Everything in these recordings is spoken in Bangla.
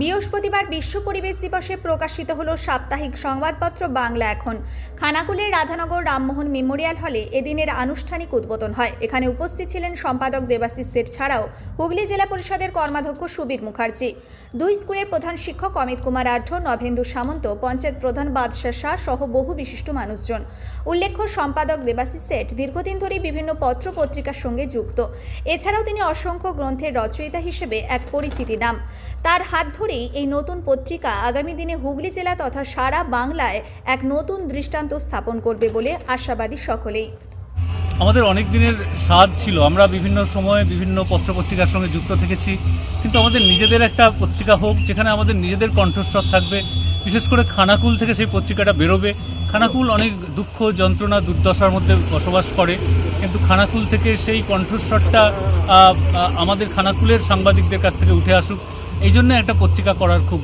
বৃহস্পতিবার বিশ্ব পরিবেশ দিবসে প্রকাশিত হল সাপ্তাহিক সংবাদপত্র বাংলা এখন। খানাকুলের রাধানগর রামমোহন মেমোরিয়াল হলে এদিনের আনুষ্ঠানিক উদ্বোধন হয়। এখানে উপস্থিত ছিলেন সম্পাদক দেবাশিস সেট ছাড়াও হুগলি জেলা পরিষদের কর্মাধ্যক্ষ সুবীর মুখার্জি। দুই স্কুলের প্রধান শিক্ষক অমিত কুমার আঢ্য, নভেন্দু সামন্ত, পঞ্চায়েত প্রধান বাদশাহ শাহ সহ বহু বিশিষ্ট মানুষজন। উল্লেখ্য, সম্পাদক দেবাশিস সেট দীর্ঘদিন ধরেই বিভিন্ন পত্র পত্রিকার সঙ্গে যুক্ত। এছাড়াও তিনি অসংখ্য গ্রন্থের রচয়িতা হিসেবে এক পরিচিতি নাম। তার হাত ধরেই এই নতুন পত্রিকা আগামী দিনে হুগলি জেলা তথা সারা বাংলায় এক নতুন দৃষ্টান্ত স্থাপন করবে বলে আশাবাদী সকলেই। আমাদের অনেক দিনের স্বাদ ছিল। আমরা বিভিন্ন সময়ে বিভিন্ন পত্রপত্রিকার সঙ্গে যুক্ত থেকেছি। কিন্তু আমাদের নিজেদের একটা পত্রিকা হোক, যেখানে আমাদের নিজেদের কণ্ঠস্বর থাকবে, বিশেষ করে খানাকুল থেকে সেই পত্রিকাটা বেরোবে। খানাকুল অনেক দুঃখ, যন্ত্রণা, দুর্দশার মধ্যে বসবাস করে। কিন্তু খানাকুল থেকে সেই কণ্ঠস্বরটা আমাদের খানাকুলের সাংবাদিকদের কাছ থেকে উঠে আসুক। এই জন্য একটা পত্রিকা করার খুব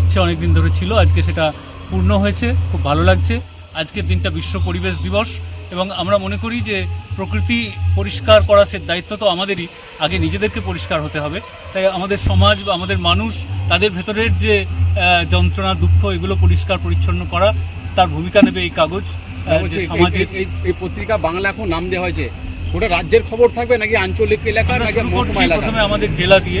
ইচ্ছে অনেক দিন ধরে ছিল। আজকে সেটা পূর্ণ হয়েছে খুব ভালো লাগছে। আজকের দিনটা বিশ্ব পরিবেশ দিবস এবং আমরা মনে করি যে প্রকৃতি পরিষ্কার করার সে দায়িত্ব তো আমাদেরই আগে নিজেদেরকে পরিষ্কার হতে হবে। তাই আমাদের সমাজ বা আমাদের মানুষ তাদের ভেতরের যে যন্ত্রণা দুঃখ এগুলো পরিষ্কার পরিচ্ছন্ন করা তার ভূমিকা নেবে এই কাগজ এই পত্রিকা বাংলা এখন নাম দেওয়া হয়েছে। ওটা রাজ্যের খবর থাকবে নাকি আঞ্চলিক এলাকা নাকি মহকুমা এলাকা প্রথমে আমাদের জেলা দিয়ে।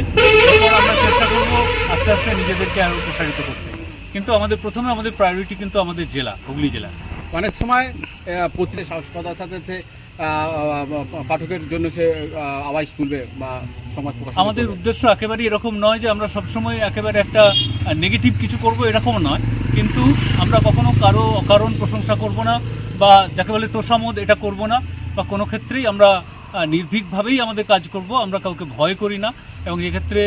আমরা চেষ্টা করব আস্তে আস্তে নিজেদেরকে আরও প্রসারিত করতে। কিন্তু আমাদের প্রথমে আমাদের প্রায়োরিটি কিন্তু আমাদের জেলা হুগলি জেলা। অনেক সময় পত্রিকা সাহসিকতার সাথে সে পাঠকের জন্য সে আওয়াজ তুলবে বা সমাজ প্রকাশ আমাদের উদ্দেশ্য একেবারেই এরকম নয় যে আমরা সবসময় একেবারে একটা নেগেটিভ কিছু করব এরকম নয়। কিন্তু আমরা কখনো কারও অকারণ প্রশংসা করব না বা যাকে বলে তোষামোদ এটা করব না। বা কোনো ক্ষেত্রেই আমরা নির্ভীকভাবেই আমাদের কাজ করব, আমরা কাউকে ভয় করি না। এবং এক্ষেত্রে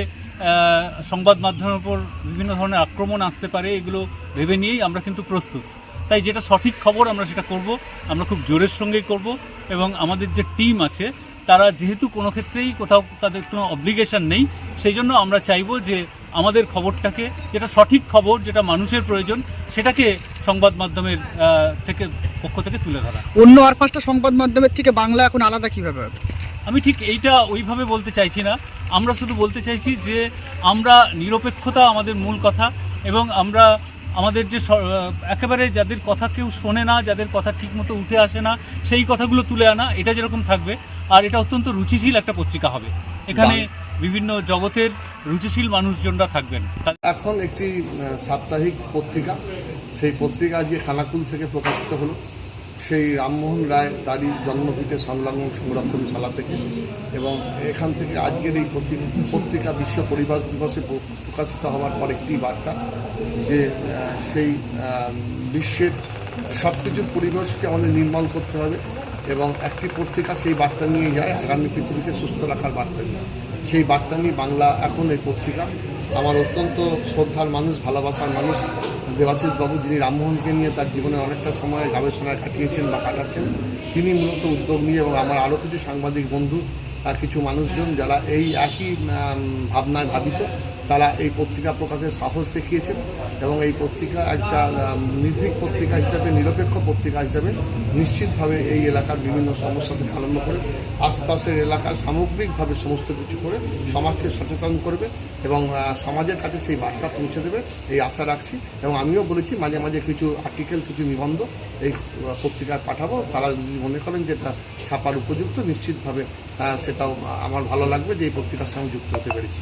সংবাদ মাধ্যমের উপর বিভিন্ন ধরনের আক্রমণ আসতে পারে, এগুলো ভেবে নিয়েই আমরা কিন্তু প্রস্তুত। তাই যেটা সঠিক খবর আমরা সেটা করব, আমরা খুব জোরের সঙ্গেই করব। এবং আমাদের যে টিম আছে, তারা যেহেতু কোনো ক্ষেত্রেই কোথাও তাদের কোনো অব্লিগেশন নেই, সেই জন্য আমরা চাইব যে আমাদের খবরটাকে, যেটা সঠিক খবর, যেটা মানুষের প্রয়োজন, সেটাকে সংবাদ মাধ্যমের থেকে পক্ষ থেকে তুলে ধরা। অন্য আর পাঁচটা সংবাদ মাধ্যমের থেকে বাংলা এখন আলাদা কীভাবে আমি ঠিক এইটা ওইভাবে বলতে চাইছি না। আমরা শুধু বলতে চাইছি যে আমরা নিরপেক্ষতা আমাদের মূল কথা এবং আমরা আমাদের যে একেবারে যাদের কথা কেউ শোনে না যাদের কথা ঠিকমতো উঠে আসে না সেই কথাগুলো তুলে আনা এটা যেরকম থাকবে আর এটা অত্যন্ত রুচিশীল একটা পত্রিকা হবে। এখানে বিভিন্ন জগতের রুচিশীল মানুষজনরা থাকবেন। এখন একটি সাপ্তাহিক পত্রিকা। সেই পত্রিকা আজকে খানাকুল থেকে প্রকাশিত হলো। সেই রামমোহন রায় তারই জন্মভিটে সংলগ্ন সংরক্ষণ শালা থেকে এবং এখান থেকে আজকের এই পত্রি- পত্রিকা বিশ্ব পরিবেশ দিবসে প্রকাশিত হওয়ার পর একটি বার্তা যে সেই বিশ্বের সব কিছু পরিবেশকে আমাদের নির্মল করতে হবে এবং একটি পত্রিকা সেই বার্তা নিয়ে যায়, আগামী পৃথিবীকে সুস্থ রাখার বার্তা নিয়ে। সেই বার্তা নিয়ে বাংলা এখন এই পত্রিকা। আমার অত্যন্ত শ্রদ্ধার মানুষ, ভালোবাসার মানুষ। দেবাশিস বাবু যিনি রামমোহনকে নিয়ে তার জীবনে অনেকটা সময় গবেষণায় কাটিয়েছেন বা কাটাচ্ছেন, তিনি মূলত উদ্যোগ নিয়ে এবং আমার আরও কিছু সাংবাদিক বন্ধু আর কিছু মানুষজন যারা এই একই ভাবনায় ভাবিত তারা এই পত্রিকা প্রকাশের সাহস দেখিয়েছেন এবং এই পত্রিকা একটা নির্ভীক পত্রিকা হিসাবে, নিরপেক্ষ পত্রিকা হিসাবে নিশ্চিতভাবে এই এলাকার বিভিন্ন সমস্যা থেকে আরম্ভ করে, আশপাশের এলাকার সামগ্রিকভাবে সমস্ত কিছু করে সমাজকে সচেতন করবে এবং সমাজের কাছে সেই বার্তা পৌঁছে দেবে, এই আশা রাখছি। এবং আমিও বলেছি, মাঝে মাঝে কিছু আর্টিকেল কিছু নিবন্ধ এই পত্রিকায় পাঠাবো। তারা যদি মনে করেন যে এটা ছাপার উপযুক্ত, নিশ্চিতভাবে সেটাও আমার ভালো লাগবে যে এই পত্রিকার সঙ্গে যুক্ত হতে পেরেছি।